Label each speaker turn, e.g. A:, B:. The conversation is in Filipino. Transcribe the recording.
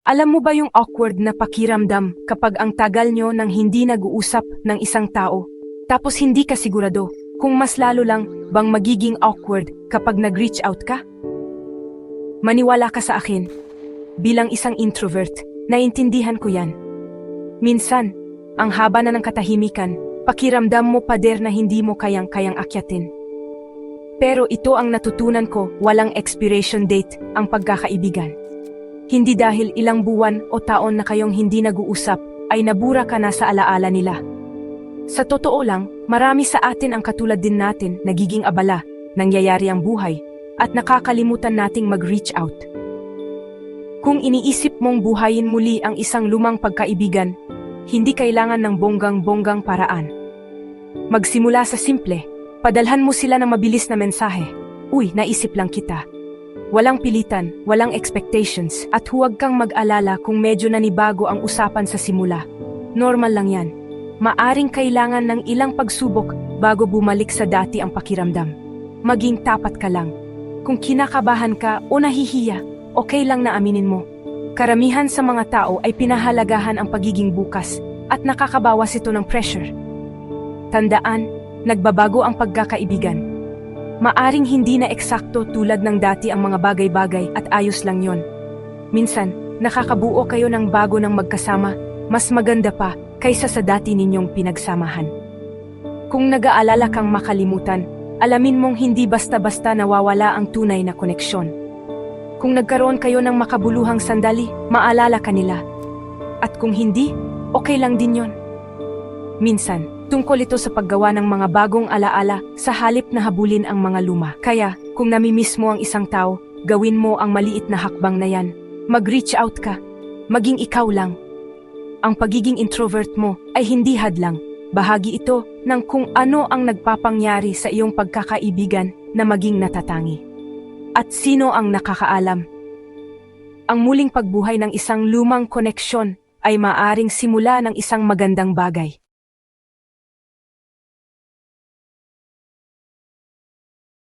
A: Alam mo ba yung awkward na pakiramdam kapag ang tagal nyo nang hindi nag-uusap ng isang tao, tapos hindi ka sigurado kung mas lalo lang bang magiging awkward kapag nag-reach out ka? Maniwala ka sa akin. Bilang isang introvert, naiintindihan ko yan. Minsan, ang haba na ng katahimikan, pakiramdam mo pader na hindi mo kayang-kayang akyatin. Pero ito ang natutunan ko, walang expiration date ang pagkakaibigan. Hindi dahil ilang buwan o taon na kayong hindi nag-uusap ay nabura ka na sa alaala nila. Sa totoo lang, marami sa atin ang katulad din natin nagiging abala, nangyayari ang buhay, at nakakalimutan nating mag-reach out. Kung iniisip mong buhayin muli ang isang lumang pagkaibigan, hindi kailangan ng bonggang-bonggang paraan. Magsimula sa simple, padalhan mo sila ng mabilis na mensahe. Uy, naisip lang kita. Walang pilitan, walang expectations, at huwag kang mag-alala kung medyo nanibago ang usapan sa simula. Normal lang yan. Maaring kailangan ng ilang pagsubok bago bumalik sa dati ang pakiramdam. Maging tapat ka lang. Kung kinakabahan ka o nahihiya, okay lang na aminin mo. Karamihan sa mga tao ay pinahalagahan ang pagiging bukas at nakakabawas ito ng pressure. Tandaan, nagbabago ang pagkakaibigan. Maaring hindi na eksakto tulad ng dati ang mga bagay-bagay at ayos lang yon. Minsan, nakakabuo kayo ng bago ng magkasama, mas maganda pa kaysa sa dati ninyong pinagsamahan. Kung nag-aalala kang makalimutan, alamin mong hindi basta-basta nawawala ang tunay na koneksyon. Kung nagkaroon kayo ng makabuluhang sandali, maalala ka nila. At kung hindi, okay lang din yon. Minsan, tungkol ito sa paggawa ng mga bagong alaala sa halip na habulin ang mga luma. Kaya, kung namimiss mo ang isang tao, gawin mo ang maliit na hakbang na yan. Mag-reach out ka. Maging ikaw lang. Ang pagiging introvert mo ay hindi hadlang. Bahagi ito ng kung ano ang nagpapangyari sa iyong pagkakaibigan na maging natatangi. At sino ang nakakaalam? Ang muling pagbuhay ng isang lumang koneksyon ay maaring simula ng isang magandang bagay.